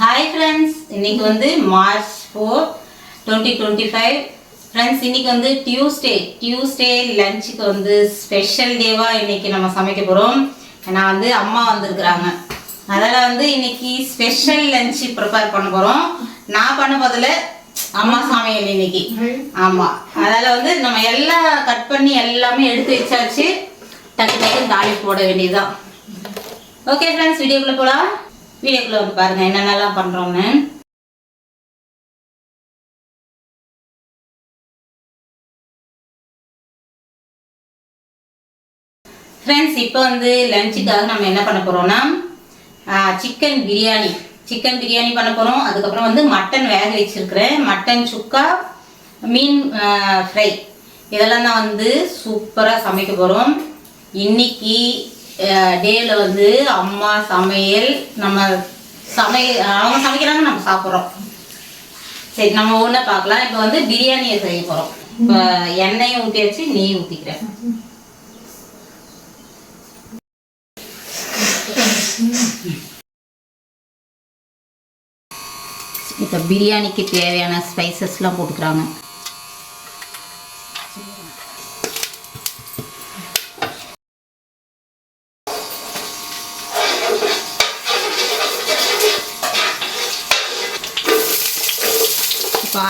Hi friends இன்னைக்கு வந்து March four twenty twenty five friends இன்னைக்கு வந்து டியூஸ்டே டியூஸ்டே லஞ்சுக்கு வந்து ஸ்பெஷல் டேவாக இன்னைக்கு நம்ம சமைக்க போகிறோம் ஏன்னா வந்து அம்மா வந்திருக்கிறாங்க. அதில் வந்து இன்னைக்கு ஸ்பெஷல் லஞ்சு ப்ரிப்பேர் பண்ண போகிறோம் நான் பண்ண போதில் அம்மா சமையல் இன்னைக்கு. ஆமாம் அதில் வந்து நம்ம எல்லாம் கட் பண்ணி எல்லாமே எடுத்து வச்சாச்சு. டக்கு டக்குன்னு தாலி போட வேண்டியதுதான். ஓகே ஃப்ரெண்ட்ஸ் வீடியோக்குள்ளே போகலாம் வீடியோக்குள்ளே பாருங்கள் என்னென்னலாம் பண்ணுறோன்னு ஃப்ரெண்ட்ஸ் இப்போ வந்து லஞ்சுக்காக நம்ம என்ன பண்ண போகிறோம்னா சிக்கன் பிரியாணி சிக்கன் பிரியாணி பண்ண போகிறோம் அதுக்கப்புறம் வந்து மட்டன் வேக வச்சுருக்கிறேன். மட்டன் சுக்கா மீன் ஃப்ரை இதெல்லாம் தான் வந்து சூப்பராக சமைக்க போகிறோம் இன்னைக்கு டேயில் வந்து அம்மா சமையல் நம்ம சமை அவங்க சமைக்கிறாங்க நம்ம சாப்பிட்றோம். சரி நம்ம ஒன்றா பார்க்கலாம். இப்போ வந்து பிரியாணியை செய்ய போகிறோம் இப்போ எண்ணெயை ஊற்றி வச்சு நெய் ஊற்றிக்கிறேன் இப்போ பிரியாணிக்கு தேவையான ஸ்பைசஸ்லாம் போட்டுக்கிறாங்க.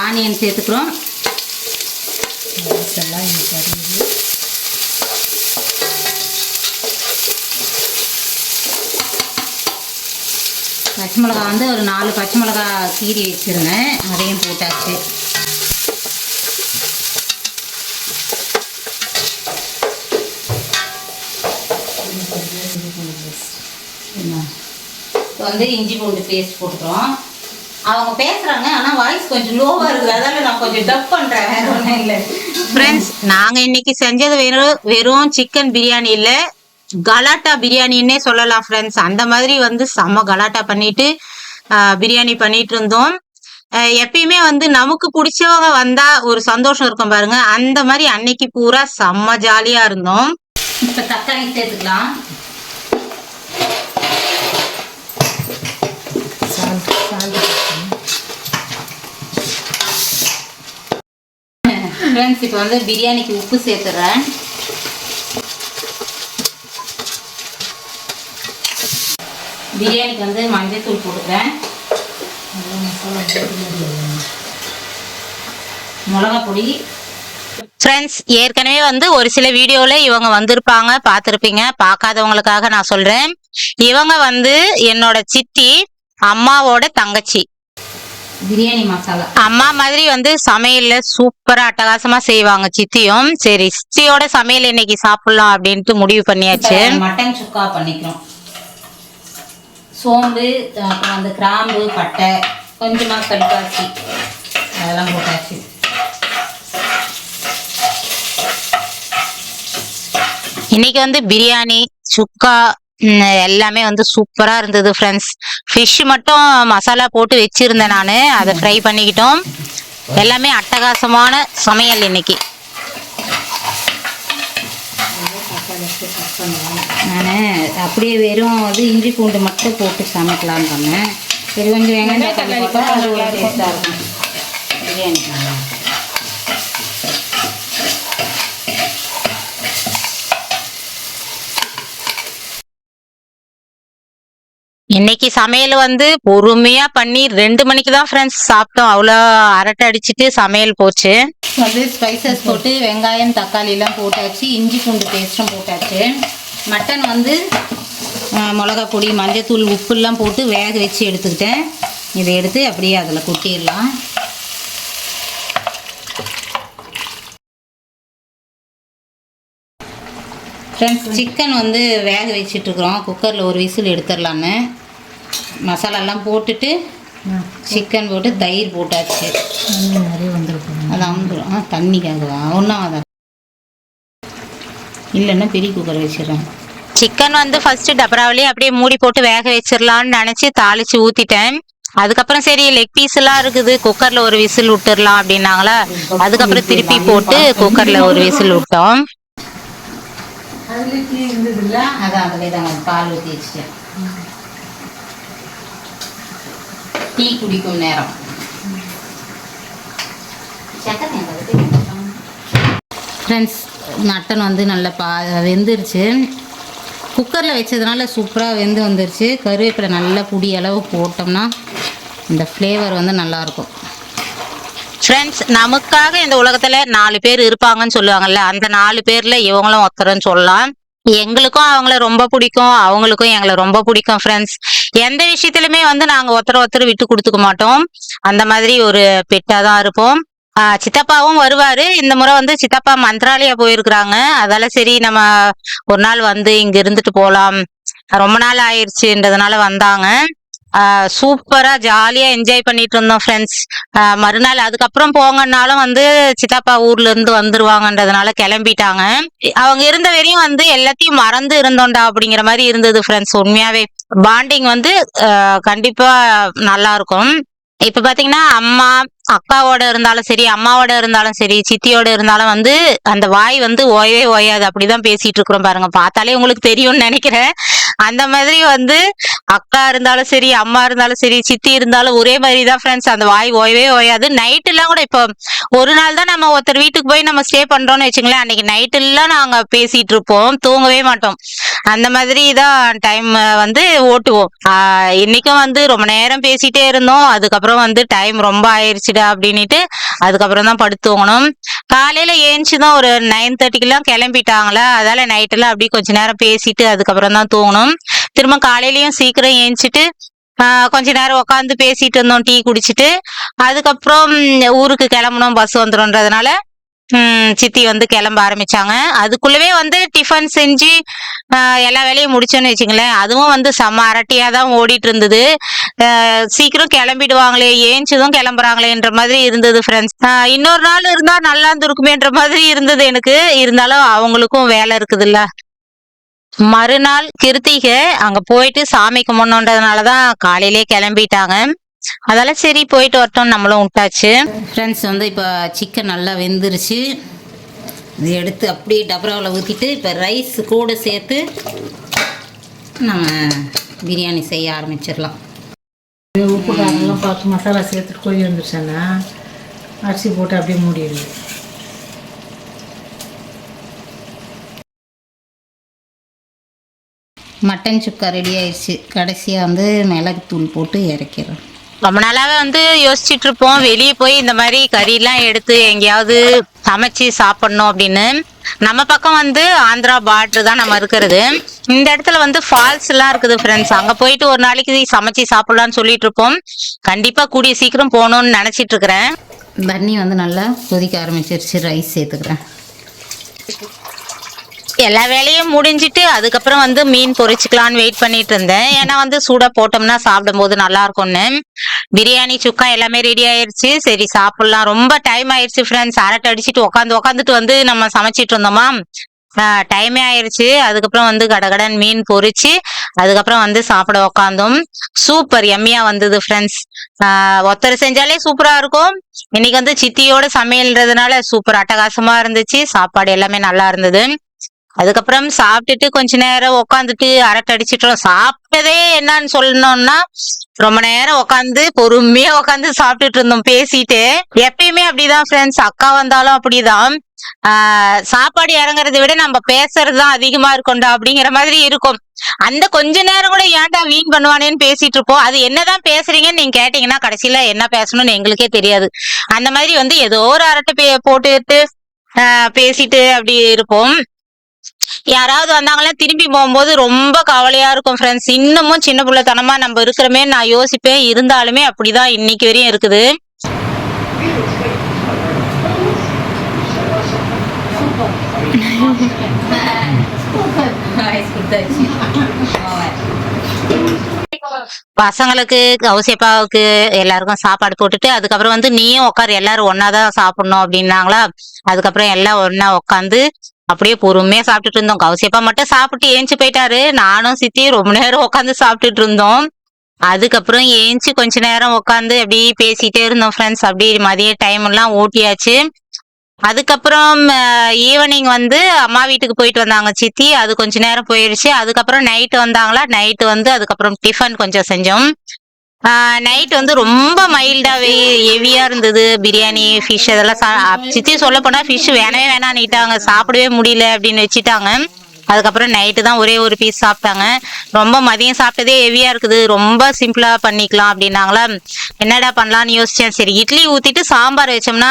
ஆனியன் சேர்த்துக்கிறோம். எல்லாம் எனக்கு அறியுது பச்சை மிளகா வந்து ஒரு நாலு பச்சை மிளகா கீரி வச்சுருந்தேன். அதையும் போட்டாச்சு. என்ன? இப்போ வந்து இஞ்சி பூண்டு பேஸ்ட் போட்டுக்கிறோம். அவங்க பேசுறாங்க ஆனா வாய்ஸ் கொஞ்சம் லோவா இருக்குது. அதனால நான் கொஞ்சம் டப் பண்றேன் வேற இல்லை. ஃப்ரெண்ட்ஸ் நாங்க இன்னைக்கு செஞ்சது வெறும் வெறும் சிக்கன் பிரியாணி இல்ல. கலாட்டா பிரியாணின்னே சொல்லலாம் ஃப்ரெண்ட்ஸ் அந்த மாதிரி வந்து செம்ம கலாட்டா பண்ணிட்டு பிரியாணி பண்ணிட்டு இருந்தோம். எப்பயுமே வந்து நமக்கு பிடிச்சவங்க வந்தா ஒரு சந்தோஷம் இருக்கும் பாருங்க. அந்த மாதிரி அன்னைக்கு பூரா செம்ம ஜாலியா இருந்தோம். இப்ப தக்காளி சேர்த்துக்கலாம். ஃப்ரெண்ட்ஸ் இப்போ வந்து பிரியாணிக்கு உப்பு சேர்த்துறேன். பிரியாணிக்கு வந்து மஞ்சள் தூள் போட்டுக்கிறேன். மிளகா பொடி ஃப்ரெண்ட்ஸ் ஏற்கனவே வந்து ஒரு சில வீடியோவில் இவங்க வந்திருப்பாங்க பார்த்துருப்பீங்க. பார்க்காதவங்களுக்காக நான் சொல்கிறேன் இவங்க வந்து என்னோட சித்தி அம்மாவோட தங்கச்சி. பிரியாணி மசாலா. அம்மா மாதிரி வந்து சமையல்ல சூப்பரா அட்டகாசமா செய்வாங்க சித்தியும். சரி சித்தியோட சமையல் இன்னைக்கு சாப்பிடலாம் அப்படின்ட்டு முடிவு பண்ணியாச்சு. மட்டன் சுக்கா பண்ணிக்கிறோம். சோம்பு அப்புறம் அந்த கிராம்பு பட்டை கொஞ்சமா கடுக்காச்சி அதெல்லாம் போட்டாச்சு. இன்னைக்கு வந்து பிரியாணி சுக்கா எல்லாமே வந்து சூப்பரா இருந்தது ஃப்ரெண்ட்ஸ் ஃபிஷ் மட்டும் மசாலா போட்டு வச்சிருந்தேன் நான். அதை ஃப்ரை பண்ணிக்கிட்டோம். எல்லாமே அட்டகாசமான சமையல் இன்னைக்கு. நான் அப்படியே வெறும் வந்து இஞ்சி பூண்டு மட்டும் போட்டு சமைக்கலாம்னு பண்ணேன் இது கொஞ்சம் வெங்காயம் தக்காளி டேஸ்ட்டாக இருக்கும். பிரியாணி. இன்னைக்கு சமையல் வந்து பொறுமையா பண்ணி ரெண்டு மணிக்கு தான் ஃப்ரெண்ட்ஸ் சாப்பிட்டோம். அவ்வளோ அரட்டை அடிச்சிட்டு சமையல் போச்சு. வந்து ஸ்பைசஸ் போட்டு வெங்காயம் தக்காளி எல்லாம் போட்டாச்சு. இஞ்சி பூண்டு பேஸ்ட்டும் போட்டாச்சு. மட்டன் வந்து மிளகா பொடி மஞ்சத்தூள் உப்புலாம் போட்டு வேக வச்சு எடுத்துக்கிட்டேன். இதை எடுத்து அப்படியே அதில் கொட்டிடலாம். ஃப்ரெண்ட்ஸ் சிக்கன் வந்து வேக வச்சிட்டு இருக்கிறோம். குக்கரில் ஒரு விசில் எடுத்துடலான்னு. மசாலாலாம் போட்டுட்டு சிக்கன் போட்டு தயிர் போட்டாச்சு. நிறைய வந்திருக்கும் அது அமுந்துடும் ஆ தண்ணிக்காகவா? ஒன்றும் அதான் இல்லைன்னா பெரிய குக்கர் வச்சிடறேன். சிக்கன் வந்து ஃபர்ஸ்ட் டபராவிலே அப்படியே மூடி போட்டு வேக வச்சிடலாம்னு நினச்சி தாளிச்சு ஊற்றிட்டேன் அதுக்கப்புறம் சரி லெக் பீஸ் எல்லாம் இருக்குது. குக்கர்ல ஒரு விசில் விட்டுறலாம் அப்படின்னாங்களா? அதுக்கப்புறம் திருப்பி போட்டு குக்கர்ல ஒரு விசில் விட்டோம். அதான் பால் ஊற்றி வச்சுட்டேன். டீ குடிக்கும் நேரம். ஃப்ரெண்ட்ஸ் மட்டன் வந்து? நல்லா பா வெந்துருச்சு. குக்கரில் வச்சதுனால சூப்பராக வெந்து வந்துருச்சு. கருவேப்பிலை நல்லா புடி அளவு போட்டோம்னா இந்த ஃப்ளேவர் வந்து நல்லாயிருக்கும் ஃப்ரெண்ட்ஸ் நமக்காக இந்த உலகத்தில் நாலு பேர் இருப்பாங்கன்னு சொல்லுவாங்கல்ல அந்த நாலு பேரில் இவங்களும் ஒருத்தர்னு சொல்லலாம். எங்களுக்கும் அவங்கள ரொம்ப பிடிக்கும் அவங்களுக்கும் எங்களை ரொம்ப பிடிக்கும் ஃப்ரெண்ட்ஸ் எந்த விஷயத்துலையுமே வந்து நாங்கள் ஒருத்தர் ஒருத்தர் விட்டு கொடுத்துக்க மாட்டோம். அந்த மாதிரி ஒரு பெட்டாக தான் இருப்போம் சித்தப்பாவும் வருவாரு. இந்த முறை வந்து சித்தப்பா மந்த்ராலயா போயிருக்கிறாங்க. அதால சரி நம்ம ஒரு நாள் வந்து இங்க இருந்துட்டு போலாம். ரொம்ப நாள் ஆயிடுச்சுன்றதுனால வந்தாங்க. சூப்பரா ஜாலியா என்ஜாய் பண்ணிட்டு இருந்தோம் ஃப்ரெண்ட்ஸ் மறுநாள் அதுக்கப்புறம் போங்கன்னாலும் வந்து சித்தப்பா ஊர்ல இருந்து வந்துருவாங்கன்றதுனால கிளம்பிட்டாங்க. அவங்க இருந்த வரையும் வந்து எல்லாத்தையும் மறந்து இருந்தோண்டா அப்படிங்கிற மாதிரி இருந்தது ஃப்ரெண்ட்ஸ் உண்மையாவே. பாண்டிங் வந்து கண்டிப்பா நல்லா இருக்கும். இப்ப பாத்தீங்கன்னா அம்மா அக்காவோட இருந்தாலும் சரி அம்மாவோட இருந்தாலும் சரி சித்தியோட இருந்தாலும் வந்து அந்த வாய் வந்து ஓயவே ஓயாது. அப்படிதான் பேசிட்டு இருக்கிறோம் பாருங்க. பார்த்தாலே உங்களுக்கு தெரியும்னு நினைக்கிறேன். அந்த மாதிரி வந்து அக்கா இருந்தாலும் சரி அம்மா இருந்தாலும் சரி சித்தி இருந்தாலும் ஒரே மாதிரி தான் ஃப்ரெண்ட்ஸ் அந்த வாய் ஓயவே ஓயாது. நைட் எல்லாம் கூட இப்போ ஒரு நாள் தான் நம்ம ஒருத்தர் வீட்டுக்கு போய் நம்ம ஸ்டே பண்றோம்னு வச்சுங்களேன். அன்னைக்கு நைட் எல்லாம் நாங்க பேசிட்டு இருப்போம். தூங்கவே மாட்டோம். அந்த மாதிரி தான் டைம் வந்து ஓட்டுவோம். இன்னைக்கும் வந்து ரொம்ப நேரம் பேசிட்டே இருந்தோம். அதுக்கப்புறம் வந்து டைம் ரொம்ப ஆயிடுச்சு ஆயிருச்சுடா அப்படின்னுட்டு அதுக்கப்புறம் தான் படுத்து காலையில ஏஞ்சிதான் ஒரு நைன் தேர்ட்டிக்கெல்லாம் கிளம்பிட்டாங்களா? அதால நைட்டெல்லாம் அப்படியே கொஞ்ச நேரம் பேசிட்டு அதுக்கப்புறம் தான் தூங்கணும். திரும்ப காலையிலயும் சீக்கிரம் ஏஞ்சிட்டு கொஞ்ச நேரம் உட்காந்து பேசிட்டு இருந்தோம் டீ குடிச்சிட்டு. அதுக்கப்புறம் ஊருக்கு கிளம்பணும் பஸ் வந்துடும்ன்றதுனால சித்தி வந்து கிளம்ப ஆரம்பிச்சாங்க. அதுக்குள்ளவே வந்து டிஃபன் செஞ்சு எல்லா வேலையும் முடிச்சோன்னு வச்சுங்களேன் அதுவும் வந்து செம்ம அரட்டியாக தான் ஓடிட்டு இருந்தது சீக்கிரம் கிளம்பிடுவாங்களே ஏஞ்சதும் கிளம்புறாங்களேன்ற மாதிரி இருந்தது ஃப்ரெண்ட்ஸ் இன்னொரு நாள் இருந்தால் நல்லா இருந்திருக்குமேன்ற மாதிரி இருந்தது எனக்கு. இருந்தாலும் அவங்களுக்கும் வேலை இருக்குதுல்ல. மறுநாள் கிருத்திகை அங்கே போயிட்டு சாமி கும்பிடணுன்றதுனாலதான் காலையிலே கிளம்பிட்டாங்க. அதால சரி போயிட்டு வரட்டும் நம்மளும் விட்டாச்சு ஃப்ரெண்ட்ஸ் வந்து இப்போ சிக்கன் நல்லா வெந்துருச்சு. இது எடுத்து அப்படியே டபராவில் ஊற்றிட்டு இப்போ ரைஸ் கூட சேர்த்து நம்ம பிரியாணி செய்ய ஆரம்பிச்சிடலாம். உப்பு காரெல்லாம் பார்த்து மசாலா சேர்த்துட்டு கொதி வந்துருச்சானா அரிசி போட்டு அப்படியே மூடிடுது. மட்டன் சுக்கா ரெடி ஆயிடுச்சு. கடைசியாக வந்து மிளகுத்தூள் போட்டு இறக்கிறோம் ரொம்ப நாளாவே வந்து யோசிச்சுட்டு இருப்போம் வெளியே போய் இந்த மாதிரி கறியெல்லாம் எடுத்து எங்கேயாவது சமைச்சு சாப்பிடணும் அப்படின்னு. நம்ம பக்கம் வந்து ஆந்திரா பார்டர் தான் நம்ம இருக்கிறது. இந்த இடத்துல வந்து ஃபால்ஸ் எல்லாம் இருக்குது ஃப்ரெண்ட்ஸ் அங்க போயிட்டு ஒரு நாளைக்கு சமைச்சு சாப்பிடலாம்னு சொல்லிட்டு இருப்போம் கண்டிப்பா கூடிய சீக்கிரம் போகணும்னு நினைச்சிட்டு இருக்கிறேன் தண்ணி வந்து நல்லா கொதிக்க ஆரம்பிச்சிருச்சு. ரைஸ் சேர்த்துக்கிறேன். எல்லா வேலையும் முடிஞ்சிட்டு அதுக்கப்புறம் வந்து மீன் பொறிச்சுக்கலான்னு வெயிட் பண்ணிட்டு இருந்தேன். ஏன்னா வந்து சூடா போட்டோம்னா சாப்பிடும்போது நல்லா இருக்கும்னு. பிரியாணி சுக்கா எல்லாமே ரெடி ஆயிருச்சு. சரி சாப்பிடலாம். ரொம்ப டைம் ஆயிடுச்சு ஃப்ரெண்ட்ஸ் அரட்டை அடிச்சுட்டு உட்காந்து உட்காந்துட்டு வந்து நம்ம சமைச்சிட்டு இருந்தோமா? டைமே ஆயிருச்சு. அதுக்கப்புறம் வந்து கடகடன் மீன் பொறிச்சு அதுக்கப்புறம் வந்து சாப்பிட உக்காந்தோம். சூப்பர் எம்மியா வந்தது ஃப்ரெண்ட்ஸ் ஒருத்தர் செஞ்சாலே சூப்பரா இருக்கும். இன்னைக்கு வந்து சித்தியோட சமையல்ன்றதுனால சூப்பர் அட்டகாசமா இருந்துச்சு. சாப்பாடு எல்லாமே நல்லா இருந்தது. அதுக்கப்புறம் சாப்பிட்டுட்டு கொஞ்ச நேரம் உட்காந்துட்டு அரட்டை அடிச்சிட்டோம் சாப்பிட்டதே என்னன்னு சொல்லணும்னா ரொம்ப நேரம் உட்காந்து பொறுமையா உட்காந்து சாப்பிட்டுட்டு இருந்தோம் பேசிட்டு. எப்பயுமே அப்படிதான் ஃப்ரெண்ட்ஸ் அக்கா வந்தாலும் அப்படிதான். ஆஹ் சாப்பாடு இறங்குறதை விட நம்ம பேசுறதுதான் அதிகமா இருக்கும்டா அப்படிங்கிற மாதிரி இருக்கும். அந்த கொஞ்ச நேரம் கூட ஏன்டா வீண் பண்ணுவானேன்னு பேசிட்டு இருப்போம். அது என்னதான் பேசுறீங்கன்னு நீங்க கேட்டீங்கன்னா கடைசியில என்ன பேசணும்னு எங்களுக்கே தெரியாது. அந்த மாதிரி வந்து ஏதோ ஒரு அரட்டை பே- போட்டுட்டு ஆஹ் பேசிட்டு அப்படி இருப்போம். யாராவது வந்தாங்கன்னா திரும்பி போகும்போது ரொம்ப கவலையா இருக்கும் ஃப்ரெண்ட்ஸ் இன்னமும் சின்ன பிள்ளைத்தனமா நம்ம இருக்கிறமே நான் யோசிப்பேன் இருந்தாலுமே அப்படிதான் இன்னைக்கு வரையும் இருக்குது. பசங்களுக்கு கௌசியப்பாவுக்கு எல்லாருக்கும் சாப்பாடு போட்டுட்டு அதுக்கப்புறம் வந்து நீயும் உட்காரு எல்லாரும் ஒன்னாதான் சாப்பிடணும் அப்படின்னாங்களா? அதுக்கப்புறம் எல்லாம் ஒன்னா உட்காந்து அப்படியே பொறுமையா சாப்பிட்டுட்டு இருந்தோம். கௌசியப்பா மட்டும் சாப்பிட்டு ஏஞ்சி போயிட்டாரு. நானும் சித்தி ரொம்ப நேரம் உட்காந்து சாப்பிட்டுட்டு இருந்தோம். அதுக்கப்புறம் ஏஞ்சி கொஞ்ச நேரம் உட்காந்து அப்படியே பேசிட்டே இருந்தோம் ஃப்ரெண்ட்ஸ் அப்படி மதிய டைம் எல்லாம் ஓட்டியாச்சு. அதுக்கப்புறம் ஈவினிங் வந்து அம்மா வீட்டுக்கு போயிட்டு வந்தாங்க சித்தி. அது கொஞ்ச நேரம் போயிடுச்சு அதுக்கப்புறம் நைட்டு வந்தாங்களா? நைட்டு வந்து அதுக்கப்புறம் டிஃபன் கொஞ்சம் செஞ்சோம். நைட் வந்து ரொம்ப மைல்டாகவே ஹெவியாக இருந்தது. பிரியாணி ஃபிஷ் அதெல்லாம் சா சித்தி சொல்ல போனால் ஃபிஷ் வேணவே வேணான்னுட்டாங்க சாப்பிடவே முடியல அப்படின்னு வச்சுட்டாங்க. அதுக்கப்புறம் நைட்டு தான் ஒரே ஒரு பீஸ் சாப்பிட்டாங்க. ரொம்ப மதியம் சாப்பிட்டதே ஹெவியாக இருக்குது. ரொம்ப சிம்பிளாக பண்ணிக்கலாம் அப்படின்னாங்களா. என்னடா பண்ணலாம்னு யோசிச்சேன். சரி இட்லி ஊற்றிட்டு சாம்பார் வச்சோம்னா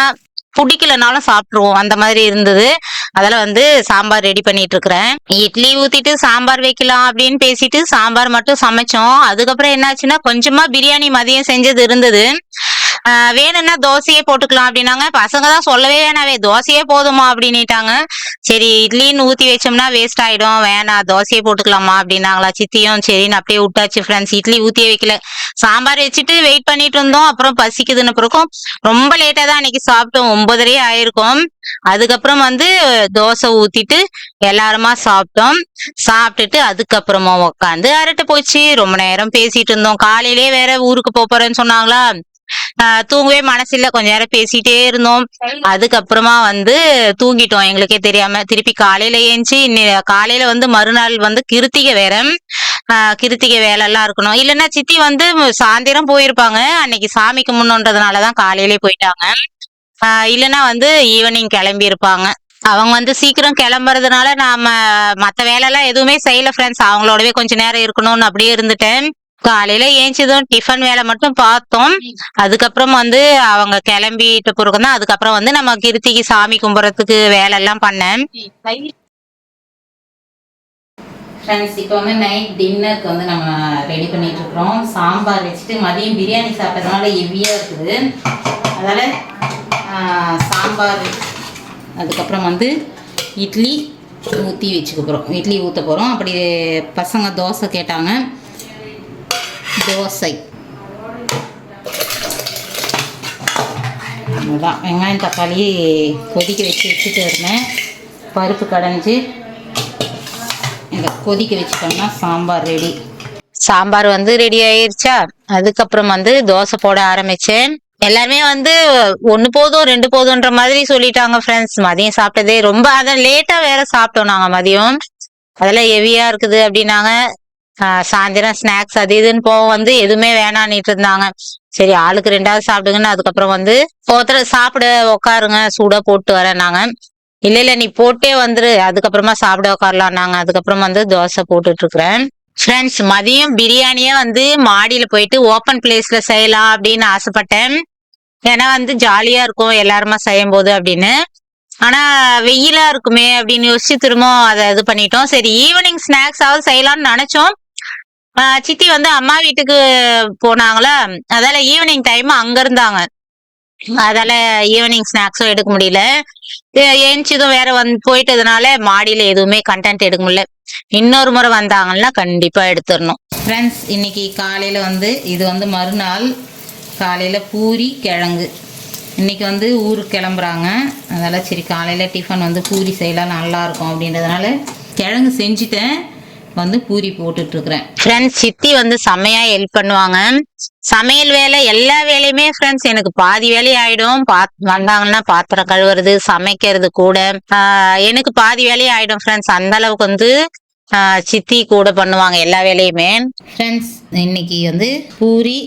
பிடிக்கலனாலும் சாப்பிட்ருவோம் அந்த மாதிரி இருந்தது. அதில் வந்து சாம்பார் ரெடி பண்ணிட்டு இருக்கிறேன் இட்லி ஊத்திட்டு சாம்பார் வைக்கலாம் அப்படின்னு பேசிட்டு சாம்பார் மட்டும் சமைச்சோம். அதுக்கப்புறம் என்னாச்சுன்னா கொஞ்சமா பிரியாணி மதியம் செஞ்சது இருந்தது. வேணும்னா தோசையே போட்டுக்கலாம் அப்படின்னாங்க. பசங்க தான் சொல்லவே வேணாவே தோசையே போதுமா அப்படின்னுட்டாங்க. சரி இட்லின்னு ஊத்தி வச்சோம்னா வேஸ்ட் ஆயிடும். வேணாம் தோசையே போட்டுக்கலாமா அப்படின்னாங்களா சித்தியும். சரின்னு அப்படியே விட்டாச்சு ஃப்ரெண்ட்ஸ் இட்லி ஊத்தியே வைக்கல. சாம்பார் வச்சுட்டு வெயிட் பண்ணிட்டு இருந்தோம். அப்புறம் பசிக்குதுன்னு பிறக்கும் ரொம்ப லேட்டா தான் அன்னைக்கு சாப்பிட்டோம். ஒன்பதரையே ஆயிருக்கும். அதுக்கப்புறம் வந்து தோசை ஊத்திட்டு எல்லாருமா சாப்பிட்டோம். சாப்பிட்டுட்டு அதுக்கப்புறமா உக்காந்து அரட்டு போச்சு. ரொம்ப நேரம் பேசிட்டு இருந்தோம். காலையிலே வேற ஊருக்கு போறேன்னு சொன்னாங்களா? தூங்கவே மனசு கொஞ்ச நேரம் பேசிட்டே இருந்தோம். அதுக்கப்புறமா வந்து தூங்கிட்டோம். எங்களுக்கே தெரியாம. திருப்பி காலையில ஏஞ்சி காலையில வந்து மறுநாள் வந்து கிருத்திகை வேற கிருத்திகை வேலை எல்லாம் இருக்கணும். இல்லைன்னா சித்தி வந்து சாயந்தரம் போயிருப்பாங்க. அன்னைக்கு சாமி கும்பிடணுன்றதுனாலதான் காலையிலே போயிட்டாங்க. இல்லைன்னா வந்து ஈவினிங் கிளம்பி இருப்பாங்க அவங்க வந்து சீக்கிரம் கிளம்புறதுனால நாம மத்த வேலை எல்லாம் எதுவுமே செய்யல ஃப்ரெண்ட்ஸ் அவங்களோடவே கொஞ்ச நேரம் இருக்கணும்னு அப்படியே இருந்துட்டேன். காலையில ஏஞ்சதும் டிஃபன் வேலை மட்டும் பார்த்தோம். அதுக்கப்புறம் வந்து அவங்க கிளம்பிட்டு பிறகு தான் அதுக்கப்புறம் வந்து நம்ம கிருத்திக்கு சாமி கும்பிட்றதுக்கு வேலை எல்லாம் பண்ணேன். ஃப்ரெண்ட்ஸ் இப்போ வந்து நைட் டின்னருக்கு வந்து நம்ம ரெடி பண்ணிட்டு இருக்கிறோம் சாம்பார் வச்சுட்டு மதியம் பிரியாணி சாப்பிட்டதுனால ஹெவியாக இருக்குது. அதால் சாம்பார் அதுக்கப்புறம் வந்து இட்லி ஊற்றி வச்சுக்க போகிறோம் இட்லி ஊற்ற போகிறோம் அப்படி பசங்க தோசை கேட்டாங்க. தோசை. அதுதான் வெங்காயம் தக்காளி கொதிக்க வச்சு வச்சுட்டு இருந்தேன் பருப்பு கடைஞ்சி இதை கொதிக்க வச்சுட்டோம்னா சாம்பார் ரெடி. சாம்பார் வந்து ரெடி ஆயிருச்சா? அதுக்கப்புறம் வந்து தோசை போட ஆரம்பிச்சேன். எல்லாருமே வந்து ஒன்று போதும் ரெண்டு போதும்ன்ற மாதிரி சொல்லிட்டாங்க ஃப்ரெண்ட்ஸ் மதியம் சாப்பிட்டதே ரொம்ப அதை லேட்டாக வேற சாப்பிட்டோம் நாங்கள் மதியம். அதெல்லாம் ஹெவியாக இருக்குது அப்படின்னாங்க. சாயந்தரம் ஸ்நாக்ஸ் அது இதுன்னு போக வந்து எதுவுமே வேணான்னுட்டு இருந்தாங்க. சரி ஆளுக்கு ரெண்டாவது சாப்பிடுங்கன்னு அதுக்கப்புறம் வந்து ஒருத்தர் சாப்பிட உட்காருங்க சூடா போட்டு வரேன் நாங்க இல்ல இல்ல நீ போட்டே வந்துரு அதுக்கப்புறமா சாப்பிட உட்காரலாம் நாங்க அதுக்கப்புறம் வந்து தோசை போட்டுட்டு இருக்கிறேன் ஃப்ரெண்ட்ஸ் மதியம் பிரியாணியே வந்து மாடியில போயிட்டு ஓப்பன் பிளேஸ்ல செய்யலாம் அப்படின்னு ஆசைப்பட்டேன். ஏன்னா வந்து ஜாலியா இருக்கும் எல்லாருமா செய்யும் போது அப்படின்னு. ஆனா வெயிலா இருக்குமே அப்படின்னு யோசிச்சு திரும்ப அதை இது பண்ணிட்டோம். சரி ஈவினிங் ஸ்நாக்ஸாவது செய்யலாம்னு நினைச்சோம். சித்தி வந்து அம்மா வீட்டுக்கு போனாங்களா? அதால ஈவினிங் டைம் அங்க இருந்தாங்க. அதால ஈவினிங் ஸ்நாக்ஸும் எடுக்க முடியல. ஏ- ஏஞ்சிதும் வேற வந்து போயிட்டதுனால மாடியில எதுவுமே கண்டென்ட் எடுக்க முடியல. இன்னொரு முறை வந்தாங்கன்னா கண்டிப்பா எடுத்துடணும். ஃப்ரெண்ட்ஸ் இன்னைக்கு காலையில வந்து இது வந்து மறுநாள் காலையில பூரி கிழங்கு. இன்னைக்கு வந்து ஊருக்கு கிளம்புறாங்க. அதனால சரி காலையில டிஃபன் வந்து பூரி செய்யலாம் நல்லா இருக்கும் அப்படின்றதுனால கிழங்கு செஞ்சுட்டேன். வந்து பூரி போட்டுட்டு இருக்கிறேன் ஃப்ரெண்ட்ஸ் சித்தி வந்து செம்மையா ஹெல்ப் பண்ணுவாங்க. சமையல் வேலை எல்லா வேலையுமே ஃப்ரெண்ட்ஸ் எனக்கு பாதி வேலை ஆயிடும். வந்தாங்கன்னா பாத்திரம் கழுவுறது சமைக்கிறது கூட. எனக்கு பாதி வேலையே ஆயிடும் ஃப்ரெண்ட்ஸ் அந்த அளவுக்கு வந்து சித்தி கூட பண்ணுவாங்க எல்லா வேலையுமே. ஃப்ரெண்ட்ஸ் இன்னைக்கு வந்து பூரி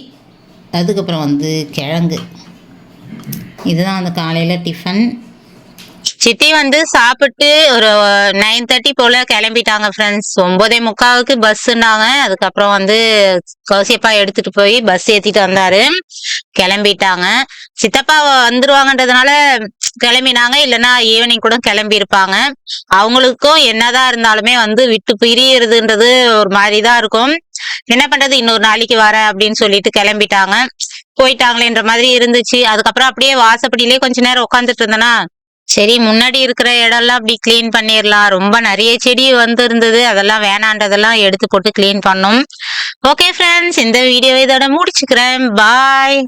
அதுக்கப்புறம் வந்து கிழங்கு. இதுதான் அந்த காலையில் டிஃபன் சித்தி வந்து சாப்பிட்டு ஒரு நைன் தேர்ட்டி போல கிளம்பிட்டாங்க ஃப்ரெண்ட்ஸ் ஒன்பதே முக்காவுக்கு பஸ்ஸுன்னாங்க அதுக்கப்புறம் வந்து கௌசியப்பா எடுத்துட்டு போய் பஸ் ஏத்திட்டு வந்தாரு. கிளம்பிட்டாங்க. சித்தப்பா வந்துருவாங்கன்றதுனால கிளம்பினாங்க. இல்லைன்னா ஈவினிங் கூட கிளம்பி இருப்பாங்க அவங்களுக்கும் என்னதான் இருந்தாலுமே வந்து விட்டு பிரியறதுன்றது ஒரு மாதிரி தான் இருக்கும். என்ன பண்றது? இன்னொரு நாளைக்கு வரேன் அப்படின்னு சொல்லிட்டு கிளம்பிட்டாங்க. போயிட்டாங்களேன்ற மாதிரி இருந்துச்சு. அதுக்கப்புறம் அப்படியே வாசப்படியிலே கொஞ்ச நேரம் உட்காந்துட்டு இருந்தேனா சரி முன்னாடி இருக்கிற இடம்லாம் அப்படி கிளீன் பண்ணிடலாம் ரொம்ப நிறைய செடி வந்து இருந்தது அதெல்லாம் வேணான்றதெல்லாம் எடுத்து போட்டு கிளீன் பண்ணோம். ஓகே ஃப்ரெண்ட்ஸ் இந்த வீடியோ இதோட முடிச்சுக்கிறேன். பாய்